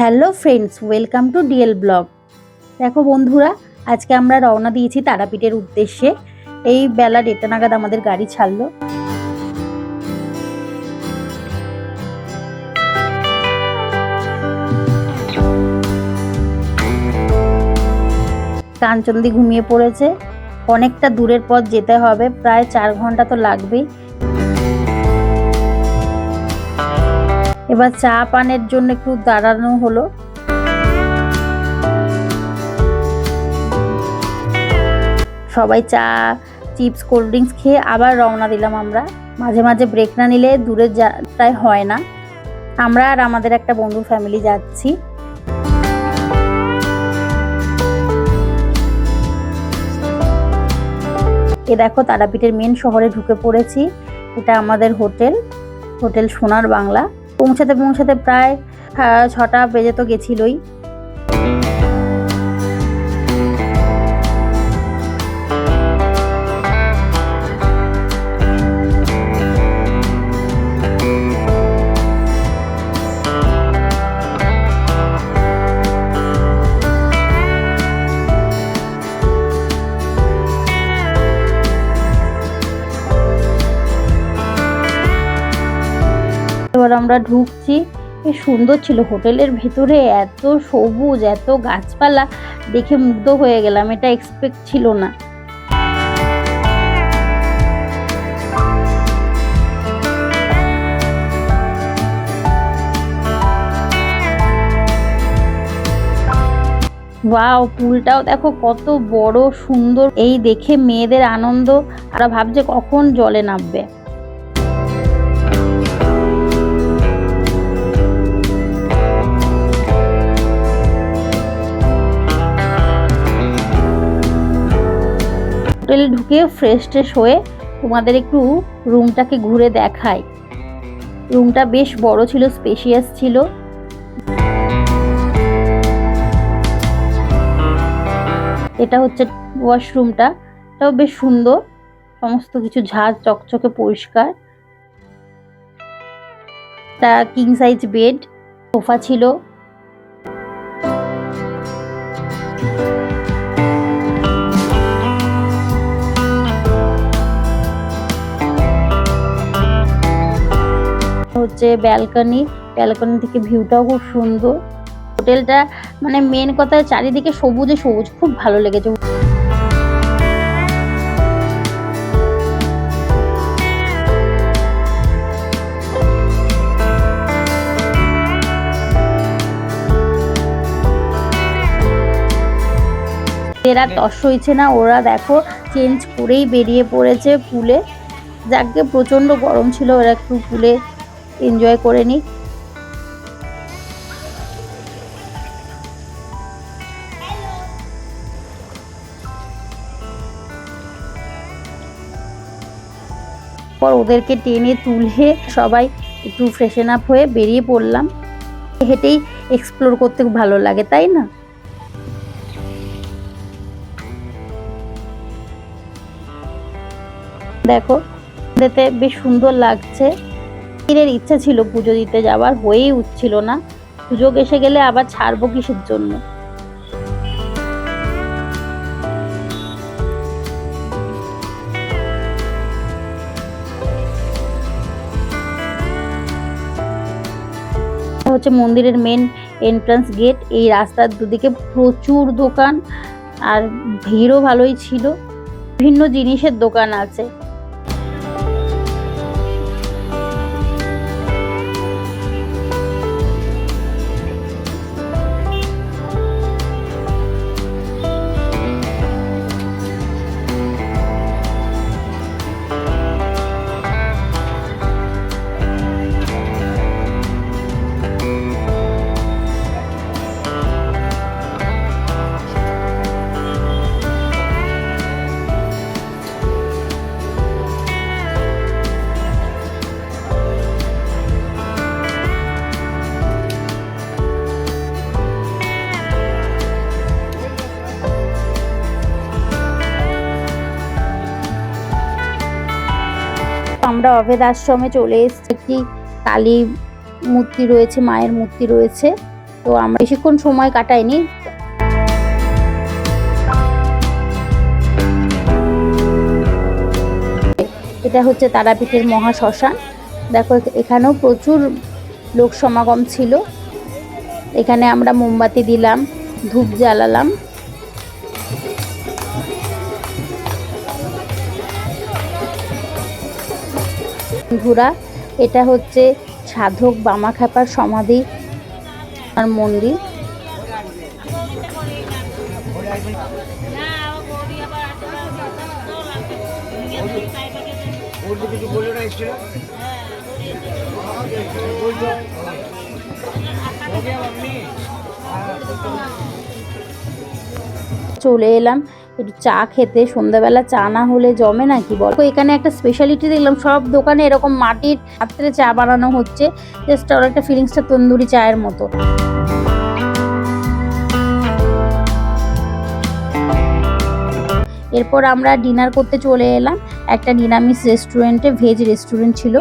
Hello friends, welcome to DL blog. দেখো বন্ধুরা, আজকে আমরা রওনা দিয়েছি তারাপীঠের উদ্দেশ্যে। এই বেলা দেড়টা নাগাদ আমাদের গাড়ি ছাড়লো। কাঞ্চনদি ঘুমিয়ে পড়েছে। অনেকটা দূরের পথ যেতে হবে, প্রায় চার ঘণ্টা তো লাগবেই। এবার চা পানের জন্য একটু দাঁড়ানো হলো। সবাই চা, চিপস, কোল্ড ড্রিঙ্কস খেয়ে আবার রওনা দিলাম আমরা। মাঝে মাঝে ব্রেক না নিলে দূরের যাত্রায় হয় না। আমরা আর আমাদের একটা বন্ধুর ফ্যামিলি যাচ্ছি। এ দেখো তারাপীঠের মেন শহরে ঢুকে পড়েছি। এটা আমাদের হোটেল। হোটেল সোনার বাংলা। পৌঁছাতে পৌঁছাতে প্রায় ছটা বেজে তো গেছিলই। এবার আমরা ঢুকছি। বেশ সুন্দর ছিল হোটেলের ভেতরে, এত সবুজ, এত গাছপালা দেখে মুগ্ধ হয়ে গেলাম, এটা এক্সপেক্ট ছিল না। ওয়াও, পুলটাও দেখো কত বড়, সুন্দর, এই দেখে মেয়েদের আনন্দ আর ভাবছে কখন জলে নামবে। হোটেলে ঢুকে ফ্রেশ ট্রেশ হয়ে তোমাদের একটু রুমটাকে ঘুরে দেখাই। রুমটা বেশ বড় ছিল স্পেশিয়াস ছিল। এটা হচ্ছে ওয়াশরুমটা এটাও বেশ সুন্দর। সমস্ত কিছু ঝাঁজ চকচকে পরিষ্কার। তা কিং সাইজ বেড সোফা ছিল। হচ্ছে ব্যালকনি ব্যালকনি থেকে ভিউটাও খুব সুন্দর। হোটেলটা মানে মেন কথা চারিদিকে সবুজে সবুজ খুব ভালো লেগেছে। এরা তস হয়েছে না ওরা দেখো চেঞ্জ করেই বেরিয়ে পড়েছে পুলে। যাকে প্রচণ্ড গরম ছিল ওরা একটু পুলে এনজয় করে নিই পর ওদেরকে টেনে তুলে সবাই একটু ফ্রেশন আপ হয়ে বেরিয়ে পড়লাম। হেঁটেই এক্সপ্লোর করতে ভালো লাগে, তাই না? দেখো, দেখতে বেশ সুন্দর লাগছে। এর ইচ্ছা ছিল পুজো দিতে যাওয়ার, হয়েই উঠছিল না। সুযোগ এসে গেলে আবার ছাড়বো কিসের জন্য? হচ্ছে মন্দিরের মেন এন্ট্রান্স গেট এই রাস্তার দুদিকে প্রচুর দোকান, আর ভিড়ও ভালোই ছিল। বিভিন্ন জিনিসের দোকান আছে। আমরা অভেদ আশ্রমে চলে এসেছি। একটি কালী মূর্তি রয়েছে, মায়ের মূর্তি রয়েছে। তো আমরা বেশিক্ষণ সময় কাটাইনি। এটা হচ্ছে তারাপীঠের মহা শ্মশান। দেখো, এখানেও প্রচুর লোক সমাগম ছিল। এখানে আমরা মোমবাতি দিলাম, ধূপ জ্বালালাম। বন্ধুরা এটা হচ্ছে সাধক বামাখ্যাপার সমাধি আর মন্দির। চলে এলাম। একটু চা খেতে, সন্ধ্যাবেলা চা না হলে জমে নাকি বল? এখানে একটা স্পেশালিটি দেখলাম, সব দোকানে এরকম মাটির পাত্রে চা বানানো হচ্ছে জাস্ট অনেকটা ফিলিংসটা তন্দুরি চায়ের মতো। এরপর আমরা ডিনার করতে চলে এলাম, একটা নিরামিষ রেস্টুরেন্টে ভেজ রেস্টুরেন্ট ছিল।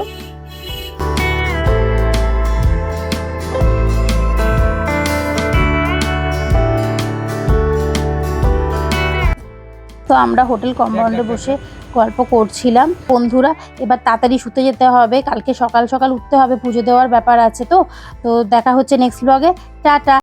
তো আমরা হোটেল কম্পাউন্ডে বসে গল্প করছিলাম। বন্ধুরা এবার তাড়াতাড়ি শুতে যেতে হবে। কালকে সকাল সকাল উঠতে হবে পুজো দেওয়ার ব্যাপার আছে তো। তো দেখা হচ্ছে নেক্সট ব্লগে টাটা!